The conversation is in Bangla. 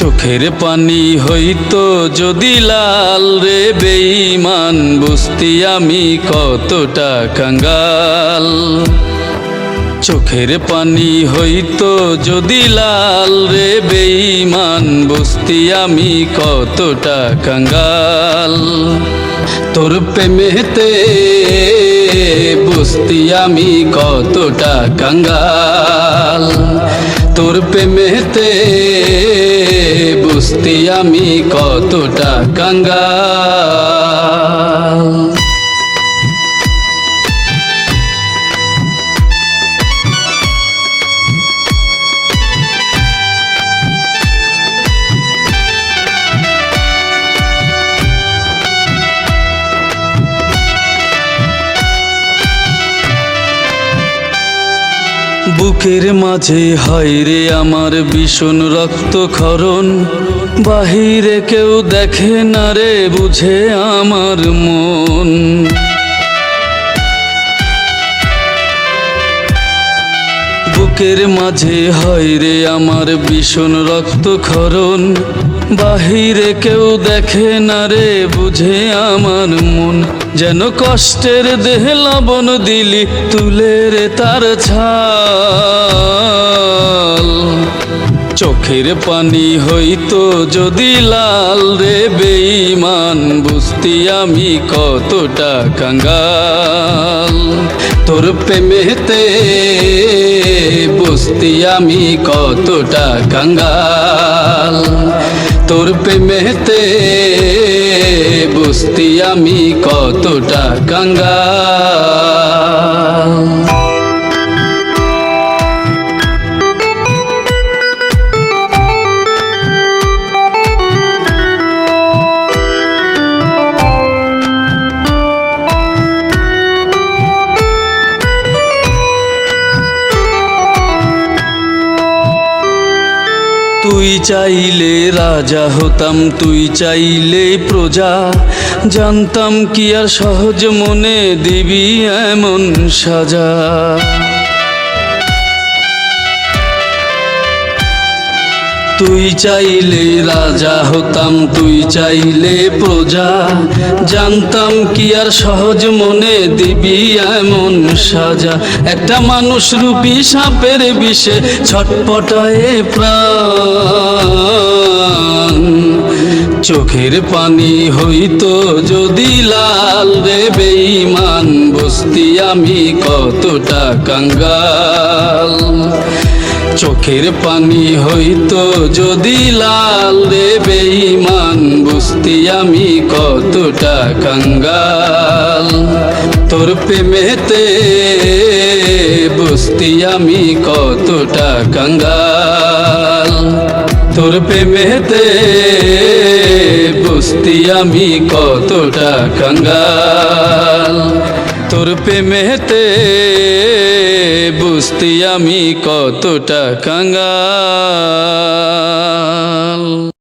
চোখের পানি হইতো যদি লাল রে বেঈমান, বুঝতি আমি কতটা কাঙ্গাল। চোখের পানি হইতো যদি লাল রে বেঈমান, বুঝতি আমি কতটা কাঙ্গাল। তোর প্রেমেতে বুঝতি আমি কতটা কাঙ্গাল। তোর প্রেমেতে বুঝতি আমি কতটা কাঙ্গাল। বুকের মাঝে হাইরে আমার ভীষণ রক্ত খরণ বাহিরে কেউ দেখে না রে, বুঝে আমার মন। বুকের মাঝে হয় রে আমার ভীষণ রক্তক্ষরণ। বাহিরে কেউ দেখে না রে, বুঝে আমার মন। যেন কষ্টের দেহ লবণ দিলি, তুলে রে তার ছাল চোখের পানি হইতো যদি লাল রে বেঈমান, বুঝতি আমি কতটা কাঙ্গাল। তোর প্রেমেতে বুঝতি আমি কতটা কাঙ্গাল। তোর প্রেমেতে বুঝতি আমি কতটা কাঙ্গাল। তুই চাইলে রাজা হতাম, তুই চাইলে প্রজা। জানতাম কি আর সহজ মনে দিবি এমন সাজা। তুই চাইলে রাজা হতাম, তুই চাইলে প্রজা। জানতাম কি আর সহজ মনে দিবি এমন সাজা। একটা মানুষ রূপী সাপের বিষে ছটপটায়ে প্রাণ। চোখের পানি হইতো যদি লাল রে বেঈমান বস্তি, আমি কতটা কাঙ্গাল। চোখের পানি হইতো যদি লাল রে বেঈমান, বুঝতি আমি কতটা কাঙ্গাল। তোর প্রেমেতে বুঝতি আমি কতটা কাঙ্গাল। তোর প্রেমেতে বুঝতি আমি কতটা কাঙ্গাল। তোর প্রেমেতে বুঝতি আমি কতটা কাঙ্গাল